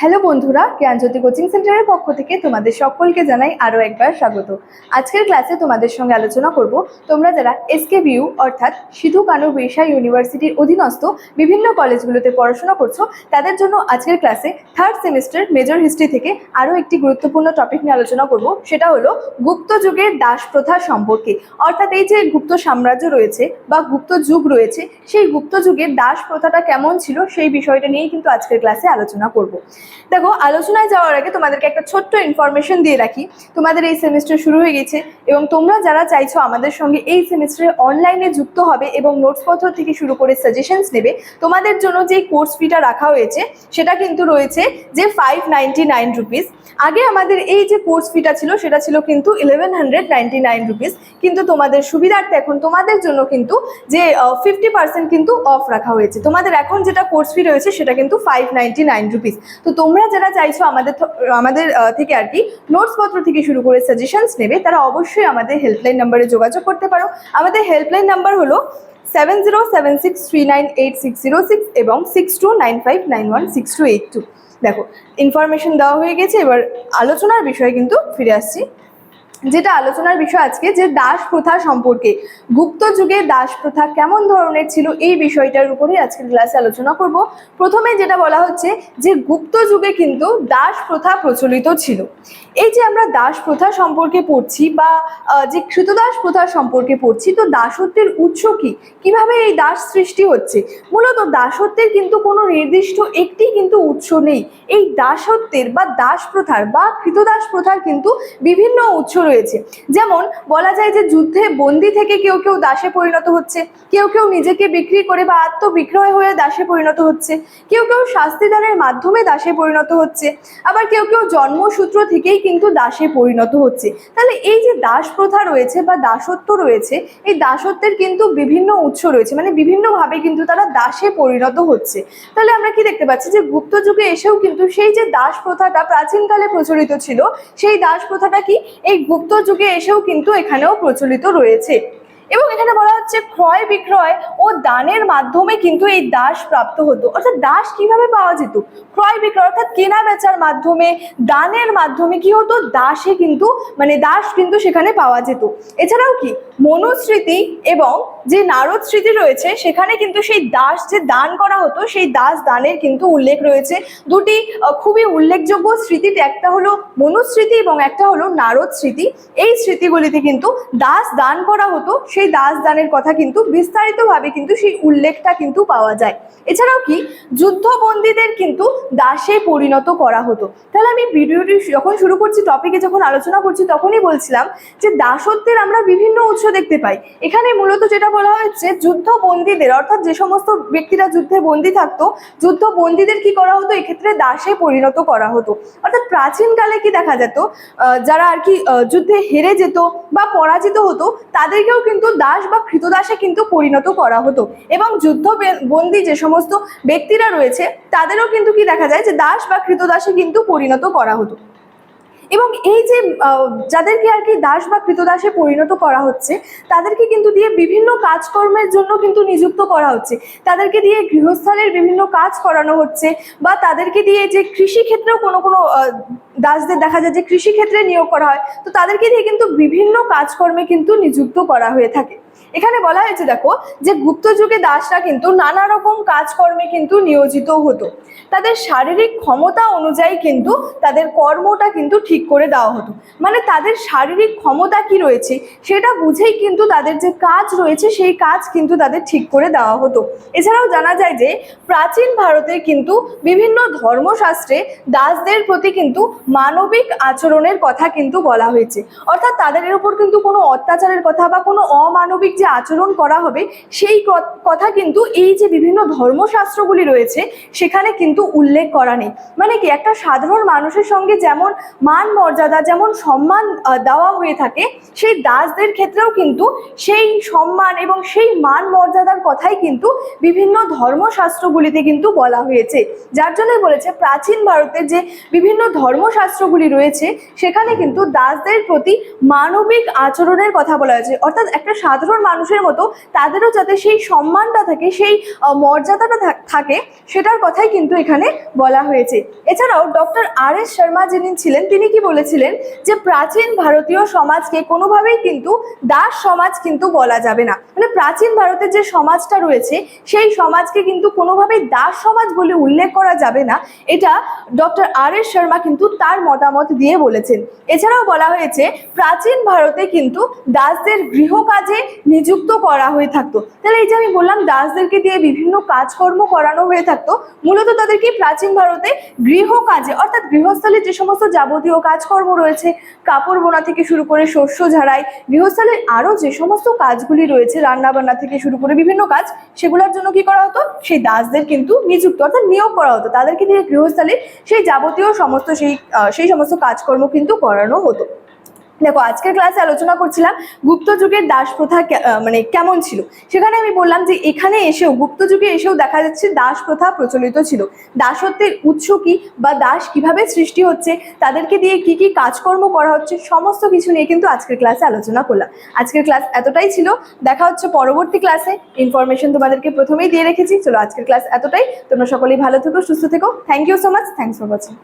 Hello বন্ধুরা, জ্ঞানজ্যোতি coaching সেন্টারের পক্ষ থেকে তোমাদের সকলকে জানাই আরও একবার স্বাগত। আজকের ক্লাসে তোমাদের সঙ্গে আলোচনা করব, তোমরা যারা এসকে বিউ অর্থাৎ সিধু কানু বিরসা ইউনিভার্সিটির অধীনস্থ বিভিন্ন কলেজগুলোতে পড়াশোনা করছ, তাদের জন্য আজকের ক্লাসে থার্ড সেমিস্টার মেজর হিস্ট্রি থেকে আরও একটি গুরুত্বপূর্ণ টপিক নিয়ে আলোচনা করব, সেটা হলো গুপ্ত যুগের দাস প্রথা সম্পর্কে। অর্থাৎ এই যে গুপ্ত সাম্রাজ্য রয়েছে বা গুপ্ত যুগ রয়েছে, সেই গুপ্ত যুগের দাস প্রথাটা কেমন ছিল সেই বিষয়টা নিয়েই কিন্তু আজকের ক্লাসে আলোচনা করব। দেখো, আলোচনায় যাওয়ার আগে তোমাদেরকে একটা ছোট্ট ইনফরমেশন দিয়ে রাখি। তোমাদের এই সেমিস্টার শুরু হয়ে গেছে এবং তোমরা যারা চাইছো আমাদের সঙ্গে এই সেমিস্টারে অনলাইনে যুক্ত হবে এবং নোটসপত্র থেকে শুরু করে সাজেশনস নেবে, তোমাদের জন্য যে কোর্স ফিটা রাখা হয়েছে, সেটা কিন্তু রয়েছে যে ফাইভ নাইনটি নাইন রুপিস আগে আমাদের এই যে কোর্স ফিটা ছিল, সেটা ছিল কিন্তু eleven hundred ninety nine rupees কিন্তু তোমাদের সুবিধার্থে এখন তোমাদের জন্য কিন্তু যে ফিফটি পার্সেন্ট কিন্তু অফ রাখা হয়েছে। তোমাদের এখন যেটা কোর্স ফি রয়েছে, সেটা কিন্তু ফাইভ নাইনটি নাইন রুপিস তো তোমরা যারা চাইছো আমাদের আমাদের থেকে আর কি নোটসপত্র থেকে শুরু করে সাজেশনস নেবে, তারা অবশ্যই আমাদের হেল্পলাইন নাম্বারে যোগাযোগ করতে পারো। আমাদের হেল্পলাইন নাম্বার হলো seven zero seven six three nine eight six zero six এবং six two nine five nine one six two eight two দেখো ইনফরমেশন দেওয়া হয়ে গেছে, এবার আলোচনার বিষয়ে কিন্তু ফিরে আসছি। যেটা আলোচনার বিষয় আজকে, যে দাস প্রথা সম্পর্কে। গুপ্ত যুগে দাস প্রথা কেমন ধরনের ছিল এই বিষয়টার উপরেই আজকের ক্লাসে আলোচনা করব। প্রথমে যেটা বলা হচ্ছে যে, গুপ্ত যুগে কিন্তু দাস প্রথা প্রচলিত ছিল। এই যে আমরা দাস প্রথা সম্পর্কে পড়ছি বা যে কৃতদাস প্রথা সম্পর্কে পড়ছি, তো দাসত্বের উৎস কি? কীভাবে এই দাস সৃষ্টি হচ্ছে? মূলত দাসত্বের কিন্তু কোনো নির্দিষ্ট একটি কিন্তু উৎস নেই। এই দাসত্বের বা দাস প্রথার বা কৃতদাস প্রথার কিন্তু বিভিন্ন উৎস রয়েছে। যেমন, বলা যায় যে যুদ্ধে বন্দি থেকে কেউ কেউ দাসে পরিণত হচ্ছে। কেউ কেউ নিজেকে বিক্রি করে বা আত্মবিক্রয় হয়ে দাসে পরিণত হচ্ছে। কেউ কেউ শাস্তিদানের মাধ্যমে দাসে পরিণত হচ্ছে। আবার কেউ কেউ জন্মসূত্র থেকেই কিন্তু দাসে পরিণত হচ্ছে। তাহলে এই যে দাস প্রথা রয়েছে বা দাসত্ব রয়েছে, এই দাসত্বের কিন্তু বিভিন্ন উৎস রয়েছে। মানে বিভিন্নভাবে কিন্তু তারা দাসে পরিণত হচ্ছে। তাহলে আমরা কি দেখতে পাচ্ছি যে গুপ্ত যুগে এসেও কিন্তু সেই যে দাস প্রথাটা প্রাচীনকালে প্রচলিত ছিল, সেই দাস প্রথাটা কি? এই গুপ্ত যুগে এসেও কিন্তু এখানেও প্রচলিত রয়েছে। এবং এখানে বলা হচ্ছে ক্রয় বিক্রয় ও দানের মাধ্যমে কিন্তু এই দাস প্রাপ্ত হতো। অর্থাৎ দাস কীভাবে পাওয়া যেত? ক্রয় বিক্রয় অর্থাৎ কেনা বেচার মাধ্যমে, দানের মাধ্যমে কি হতো? দাসে কিন্তু মানে দাস কিন্তু সেখানে পাওয়া যেত। এছাড়াও কি? মনুস্মৃতি এবং যে নারদ স্মৃতি রয়েছে, সেখানে কিন্তু সেই দাস যে দান করা হতো, সেই দাস দানের কিন্তু উল্লেখ রয়েছে। দুটি খুবই উল্লেখযোগ্য স্মৃতিতে একটা হলো মনুস্মৃতি এবং একটা হলো নারদ স্মৃতি। এই স্মৃতিগুলিতে কিন্তু দাস দান করা হতো সেই দাস দানের কথা কিন্তু বিস্তারিতভাবে কিন্তু সেই উল্লেখটা কিন্তু পাওয়া যায়। এছাড়াও কি, যুদ্ধবন্দীদের কিন্তু দাসে পরিণত করা হতো। তাহলে আমি ভিডিওটি যখন শুরু করছি টপিকে যখন আলোচনা করছি, তখনই বলছিলাম যে দাসত্বের আমরা বিভিন্ন উৎস দেখতে পাই। এখানে মূলত যেটা বলা হয়েছে, যুদ্ধবন্দীদের, অর্থাৎ যে সমস্ত ব্যক্তিরা যুদ্ধে বন্দী থাকতো, যুদ্ধবন্দীদের কি করা হতো? এক্ষেত্রে দাসে পরিণত করা হতো। অর্থাৎ প্রাচীনকালে কি দেখা যেত? যারা আর কি যুদ্ধে হেরে যেত বা পরাজিত হতো, তাদেরকেও কিন্তু দাস বা কৃতদাসে কিন্তু পরিণত করা হতো। এবং যুদ্ধ বন্দী যে সমস্ত ব্যক্তিরা রয়েছে, তাদেরও কিন্তু কি দেখা যায় যে দাস বা কৃতদাসে কিন্তু পরিণত করা হতো। এবং এই যে যাদেরকে আর কি দাস বা কৃতদাসে পরিণত করা হচ্ছে, তাদেরকে কিন্তু দিয়ে বিভিন্ন কাজকর্মের জন্য কিন্তু নিযুক্ত করা হচ্ছে। তাদেরকে দিয়ে গৃহস্থলের বিভিন্ন কাজ করানো হচ্ছে বা তাদেরকে দিয়ে যে কৃষি ক্ষেত্রেও কোনো কোনো দাসদের দেখা যায় যে কৃষি ক্ষেত্রে নিয়োগ করা হয়, তো তাদেরকে দিয়ে কিন্তু বিভিন্ন কাজকর্মে কিন্তু নিযুক্ত করা হয়ে থাকে। এখানে বলা হয়েছে, দেখো, যে গুপ্ত যুগে দাসরা কিন্তু নানা রকম কাজকর্মে কিন্তু নিয়োজিত হতো। তাদের শারীরিক ক্ষমতা অনুযায়ী কিন্তু তাদের কর্মটা কিন্তু ঠিক করে দেওয়া হতো। মানে তাদের শারীরিক ক্ষমতা কি রয়েছে, সেটা বুঝেই কিন্তু তাদের যে কাজ রয়েছে, সেই কাজ কিন্তু তাদের ঠিক করে দেওয়া হতো। এছাড়াও জানা যায় যে, প্রাচীন ভারতে কিন্তু বিভিন্ন ধর্মশাস্ত্রে দাসদের প্রতি কিন্তু মানবিক আচরণের কথা কিন্তু বলা হয়েছে। অর্থাৎ তাদের উপর কিন্তু কোনো অত্যাচারের কথা বা কোনো অমানবিক যে আচরণ করা হবে, সেই কথা কিন্তু এই যে বিভিন্ন ধর্মশাস্ত্রগুলি রয়েছে, সেখানে কিন্তু উল্লেখ করা নেই। মানে কি, একটা সাধারণ মানুষের সঙ্গে যেমন মান মর্যাদা, যেমন সম্মান দেওয়া হয়ে থাকে, সেই দাসদের ক্ষেত্রেও কিন্তু সেই সম্মান এবং সেই মান মর্যাদার কথাই কিন্তু বিভিন্ন ধর্মশাস্ত্রগুলিতে কিন্তু বলা হয়েছে। যার জন্যই বলেছে, প্রাচীন ভারতের যে বিভিন্ন ধর্মশাস্ত্রগুলি রয়েছে, সেখানে কিন্তু দাসদের প্রতি মানবিক আচরণের কথা বলা হয়েছে। অর্থাৎ একটা সাধারণ মানুষের মতো তাদেরও যাতে সেই সম্মানটা থাকে, সেই মর্যাদাটা থাকে, সেটার কথাই কিন্তু এখানে বলা হয়েছে। এছাড়াও ডক্টর আর এস শর্মা যিনি ছিলেন, তিনি কি বলেছিলেন যে প্রাচীন ভারতীয় সমাজকে কোনোভাবেই কিন্তু দাস সমাজ কিন্তু বলা যাবে না। মানে প্রাচীন ভারতের যে সমাজটা রয়েছে, সেই সমাজকে কিন্তু কোনোভাবেই দাস সমাজ বলে উল্লেখ করা যাবে না। এটা ডক্টর আর এস শর্মা কিন্তু তার মতামত দিয়ে বলেছেন। এছাড়াও বলা হয়েছে, প্রাচীন ভারতে কিন্তু দাসদের গৃহকাজে নিযুক্ত করা হয়ে থাকতো। তাহলে এই যে আমি বললাম, দাসদেরকে দিয়ে বিভিন্ন কাজকর্ম করানো হয়ে থাকতো, মূলত তাদেরকে প্রাচীন ভারতে গৃহ কাজে অর্থাৎ গৃহস্থলে যে সমস্ত যাবতীয় কাজকর্ম রয়েছে, কাপড় বোনা থেকে শুরু করে শস্য ঝাড়াই, গৃহস্থলে আরও যে সমস্ত কাজগুলি রয়েছে রান্না বান্না থেকে শুরু করে বিভিন্ন কাজ, সেগুলোর জন্য কি করা হতো? সেই দাসদের কিন্তু নিযুক্ত, অর্থাৎ নিয়োগ করা হতো। তাদেরকে দিয়ে গৃহস্থলে সেই যাবতীয় সমস্ত সেই সেই সমস্ত কাজকর্ম কিন্তু করানো হতো। দেখো, আজকের ক্লাসে আলোচনা করছিলাম গুপ্ত যুগের দাস প্রথা মানে কেমন ছিল? সেখানে আমি বললাম যে এখানে এসেও, গুপ্ত যুগে এসেও দেখা যাচ্ছে দাস প্রথা প্রচলিত ছিল। দাসত্বের উৎস কি বা দাস কীভাবে সৃষ্টি হচ্ছে, তাদেরকে দিয়ে কি কি কাজকর্ম করা হচ্ছে, সমস্ত কিছু নিয়ে কিন্তু আজকের ক্লাসে আলোচনা করলাম। আজকের ক্লাস এতটাই ছিল, দেখা হচ্ছে পরবর্তী ক্লাসে ইনফরমেশন তোমাদেরকে প্রথমেই দিয়ে রেখেছি। চলো আজকের ক্লাস এতটাই। তোমরা সকলেই ভালো থেকো, সুস্থ থেকো। Thank you so much thanks for watching